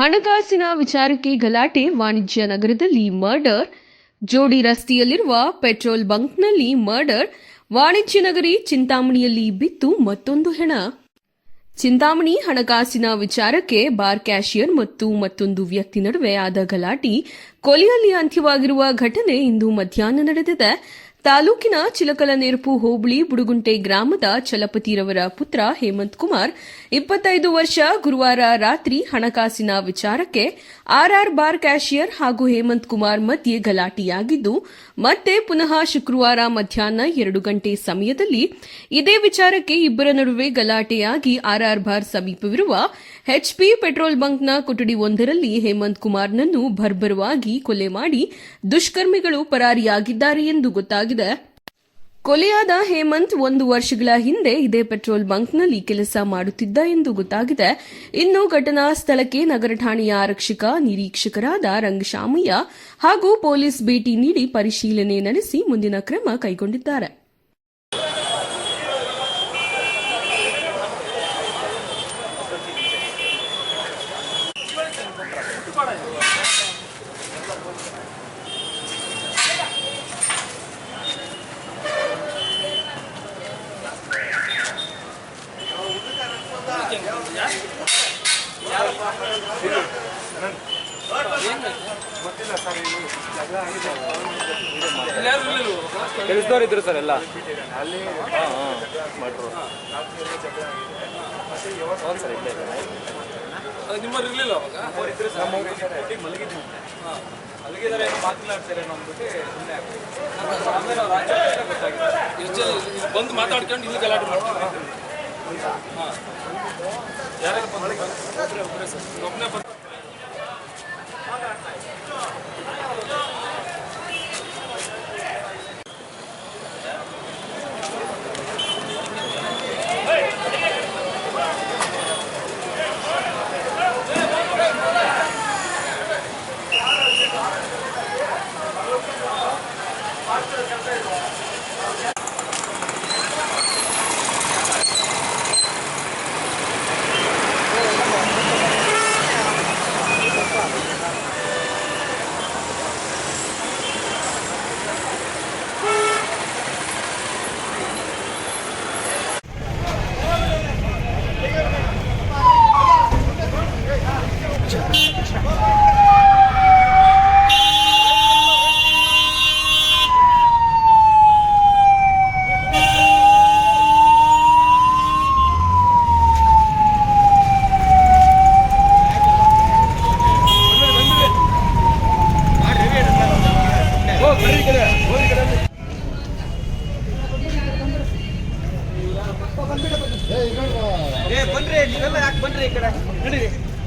ಹಣಕಾಸಿನ ವಿಚಾರಕ್ಕೆ ಗಲಾಟೆ, ವಾಣಿಜ್ಯ ನಗರದಲ್ಲಿ ಮರ್ಡರ್, ಜೋಡಿ ರಸ್ತೆಯಲ್ಲಿರುವ ಪೆಟ್ರೋಲ್ ಬಂಕ್ನಲ್ಲಿ ಮರ್ಡರ್, ವಾಣಿಜ್ಯ ನಗರಿ ಚಿಂತಾಮಣಿಯಲ್ಲಿ ಬಿತ್ತು ಮತ್ತೊಂದು ಹೆಣ. ಚಿಂತಾಮಣಿ ಹಣಕಾಸಿನ ವಿಚಾರಕ್ಕೆ ಬಾರ್ ಕ್ಯಾಶಿಯರ್ ಮತ್ತು ಮತ್ತೊಂದು ವ್ಯಕ್ತಿ ನಡುವೆ ಆದ ಗಲಾಟಿ ಕೊಲೆಯಲ್ಲಿ ಅಂತ್ಯವಾಗಿರುವ ಘಟನೆ ಇಂದು ಮಧ್ಯಾಹ್ನ ನಡೆದಿದೆ. ತಾಲೂಕಿನ ಚಿಲಕಲನೆರಪು ಹೋಬಳಿ ಬುಡುಗುಂಟೆ ಗ್ರಾಮದ ಚಲಪತಿರವರ ಪುತ್ರ ಹೇಮಂತ್ ಕುಮಾರ್ ಇಪ್ಪತ್ತೈದು ವರ್ಷ ಗುರುವಾರ ರಾತ್ರಿ ಹಣಕಾಸಿನ ವಿಚಾರಕ್ಕೆ ಆರ್ಆರ್ ಬಾರ್ ಕ್ಯಾಶಿಯರ್ ಹಾಗೂ ಹೇಮಂತ್ ಕುಮಾರ್ ಮಧ್ಯೆ ಗಲಾಟೆಯಾಗಿದ್ದು, ಮತ್ತೆ ಪುನಃ ಶುಕ್ರವಾರ ಮಧ್ಯಾಹ್ನ ಎರಡು ಗಂಟೆ ಸಮಯದಲ್ಲಿ ಇದೇ ವಿಚಾರಕ್ಕೆ ಇಬ್ಬರ ನಡುವೆ ಗಲಾಟೆಯಾಗಿ ಆರ್ಆರ್ ಬಾರ್ ಸಮೀಪವಿರುವ ಎಚ್ಪಿ ಪೆಟ್ರೋಲ್ ಬಂಕ್ನ ಕೊಠಡಿ ಒಂದರಲ್ಲಿ ಹೇಮಂತ್ ಕುಮಾರ್ನನ್ನು ಭರ್ಬರವಾಗಿ ಕೊಲೆ ಮಾಡಿ ದುಷ್ಕರ್ಮಿಗಳು ಪರಾರಿಯಾಗಿದ್ದಾರೆ ಎಂದು ಗೊತ್ತಾಗಿದೆ. ಕೊಲೆಯಾದ ಹೇಮಂತ್ ಒಂದು ವರ್ಷಗಳ ಹಿಂದೆ ಇದೇ ಪೆಟ್ರೋಲ್ ಬಂಕ್ನಲ್ಲಿ ಕೆಲಸ ಮಾಡುತ್ತಿದ್ದ ಎಂದು ಗೊತ್ತಾಗಿದೆ. ಇನ್ನು ಘಟನಾ ಸ್ಥಳಕ್ಕೆ ನಗರ ಠಾಣೆಯ ಆರಕ್ಷಕ, ನಿರೀಕ್ಷಕರಾದ ರಂಗಶಾಮಯ್ಯ ಹಾಗೂ ಪೊಲೀಸ್ ಭೇಟಿ ನೀಡಿ ಪರಿಶೀಲನೆ ನಡೆಸಿ ಮುಂದಿನ ಕ್ರಮ ಕೈಗೊಂಡಿದ್ದಾರೆ. ಕೆಲಸದವ್ರು ಇದ್ರು ಸರ್ ಎಲ್ಲ ಸರ್ ಇಲ್ಲೇ ಇದೆ. ನಿಮ್ಮವ್ರು ಇರ್ಲಿಲ್ಲ ಅವಾಗ ಏನೋ ಮಾತನಾಡ್ತಾರೆ ಬಂದು ಮಾತಾಡ್ಕೊಂಡು ಇಲ್ಲಿ ಗಲಾಟೆ ಮಾಡ್ತಾರೆ ಒಬ್ಬರೇ ಸರ್ ಒಬ್ಬನೇ ಬಂದು ಬನ್ರಿ ನೀವೆಲ್ಲ ಯಾಕೆ ಬನ್ರಿ ಈ ಕಡೆ ನಡೀರಿ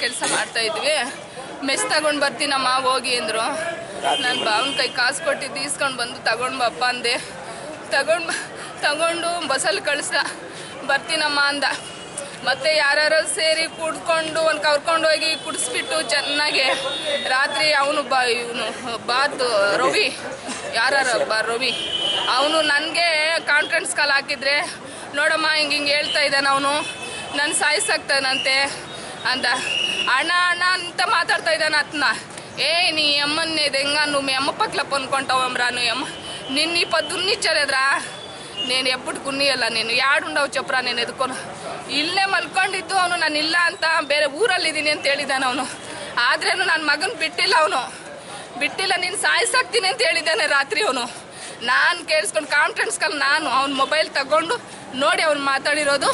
ಕೆಲಸ ಮಾಡ್ತಾ ಇದ್ವಿ. ಮೆಸ್ ತಗೊಂಡು ಬರ್ತೀನಮ್ಮ ಹೋಗಿ ಅಂದರು. ನಾನು ಬಾವನ ಕೈ ಕಾಸು ಕೊಟ್ಟಿದ್ದು ಈಸ್ಕೊಂಡು ಬಂದು ತಗೊಂಡು ಬಪ್ಪ ಅಂದೆ. ತಗೊಂಡು ತಗೊಂಡು ಬಸ್ಸಲ್ಲಿ ಕಳಿಸ ಬರ್ತೀನಮ್ಮ ಅಂದ. ಮತ್ತೆ ಯಾರು ಸೇರಿ ಕುಡ್ಕೊಂಡು ಒಂದು ಕರ್ಕೊಂಡು ಹೋಗಿ ಕುಡಿಸ್ಬಿಟ್ಟು ಚೆನ್ನಾಗಿ. ರಾತ್ರಿ ಅವನು ಬಾ ಇವನು ಬಾತ್ ರವಿ. ಯಾರು ಬಾ ರವಿ. ಅವನು ನನಗೆ ಕಾನ್ಫರೆನ್ಸ್ ಕಾಲ್ ಹಾಕಿದ್ರೆ, ನೋಡಮ್ಮ ಹಿಂಗೆ ಹಿಂಗೆ ಹೇಳ್ತಾ ಇದ್ದಾನೆ ಅವನು. ನನ್ನ ಸಾಯಿಸಾಕ್ತಾನಂತೆ అంత ಅಣ್ಣ ಅಣ್ಣ ಅಂತ ಮಾತಾಡ್ತಾ ಇದ್ದಾನೆ ಅತ್ನ. ಏ నీ అమ్మ నేదెంగా నువ్వు మీ అమ్మ పక్కల పనుకుంటావమ్రా ನಿನ್ನ ಇಪ್ಪ నేను ನೀನು పొద్దున్నిచ్చలేదురా నేను ಅಲ್ಲ ನೀನು నేను యాడుండవు ಚಪ್ರಾ ನೀನು ಎದ್ಕೊಂಡು? ಇಲ್ಲೇ ಮಲ್ಕೊಂಡಿದ್ದು ಅವನು, ನಾನು ಇಲ್ಲ ಅಂತ ಬೇರೆ ಊರಲ್ಲಿದ್ದೀನಿ ಅಂತ ಹೇಳಿದ್ದಾನೆ ಅವನು. ಆದ್ರೇನು ನನ್ನ ಮಗನ ಬಿಟ್ಟಿಲ್ಲ ಅವನು. ಬಿಟ್ಟಿಲ್ಲ, ನೀನು ಸಾಯಿಸಾಕ್ತೀನಿ ಅಂತ ಹೇಳಿದ್ದಾನೆ ರಾತ್ರಿ ಅವನು. ನಾನು ಕೇಳಿಸ್ಕೊಂಡು ಕಾನ್ಫಿಡೆನ್ಸ್ ಕಲ್ ನಾನು, ಅವ್ನ ಮೊಬೈಲ್ ತಗೊಂಡು ನೋಡಿ ಅವ್ನು ಮಾತಾಡಿರೋದು.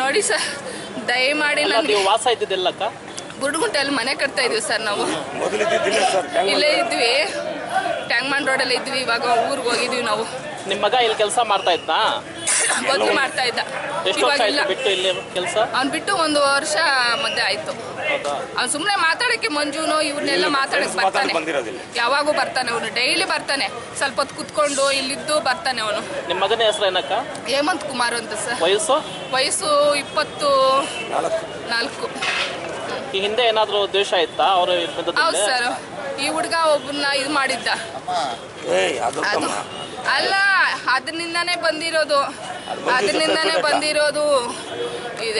ನೋಡಿ ಸರ್. ದಯಮಾಡಿ ನನಗೆ ನೀವು ವಾಸ ಗುಡ್ಗುಂಟೆ ಅಲ್ಲಿ ಮನೆ ಕಟ್ತಾ ಇದೀವಿ ಸರ್ ನಾವು. ಇಲ್ಲೇ ಇದ್ವಿ. ಟ್ಯಾಂಗ್ಮನ್ ರೋಡಲ್ಲಿ ಇದ್ವಿ ಇವಾಗ ಊರಿಗೆ ಹೋಗಿದ್ವಿ ನಾವು. ನಿಮ್ಮ ಮಗ ಇಲ್ಲಿ ಕೆಲಸ ಮಾಡ್ತಾ ಇದ್ನಾ? ಬದುಕು ಮಾಡ್ತಾ ಇದ್ದ. ಇವಾಗ ವರ್ಷ ಇವಾಗಿಲ್ಲ ಆಯ್ತು ಬಿಟ್ಟು ಇಲ್ಲಿ ಕೆಲಸ? ಅವ್ನು ಬಿಟ್ಟು ಒಂದು ವರ್ಷ ಮಧ್ಯೆ ಆಯ್ತು. ಹೌದಾ? ಅವ್ನು ಸುಮ್ಮನೆ ಮಾತಾಡಕ್ಕೆ ಮಂಜುನು ಇವ್ರನ್ನೆಲ್ಲ ಮಾತಾಡಕ್ ಬರ್ತಾನೆ. ಯಾವಾಗೂ ಬರ್ತಾನೆ ಅವನು. ಡೈಲಿ ಬರ್ತಾನೆ. ಸ್ವಲ್ಪ ಹೊತ್ತು ಕುತ್ಕೊಂಡು ಇಲ್ಲಿದ್ದು ಬರ್ತಾನೆ ಅವನು. ನಿಮ್ಮ ಮಗನ ಹೆಸರು ಏನಕ್ಕ? ಹೇಮಂತ್ ಕುಮಾರ್ ಅಂತ ಸರ್. ವಯಸ್ಸು? ವಯಸ್ಸು ಇಪ್ಪತ್ತು ನಾಲ್ಕು. ಈ ಹಿಂದೆ ಏನಾದರೂ ದ್ವೇಷ ಇತ್ತಾ? ಅವರು ಹೌದು ಸರ್. ಈ ಹುಡುಗ ಒಬ್ಬನ್ನ ಇದು ಮಾಡಿದ್ದ. ಅದು ಅಲ್ಲ ಅದರಿಂದಾನೇ ಬಂದಿರೋದು. ಅದರಿಂದಾನೇ ಬಂದಿರೋದು.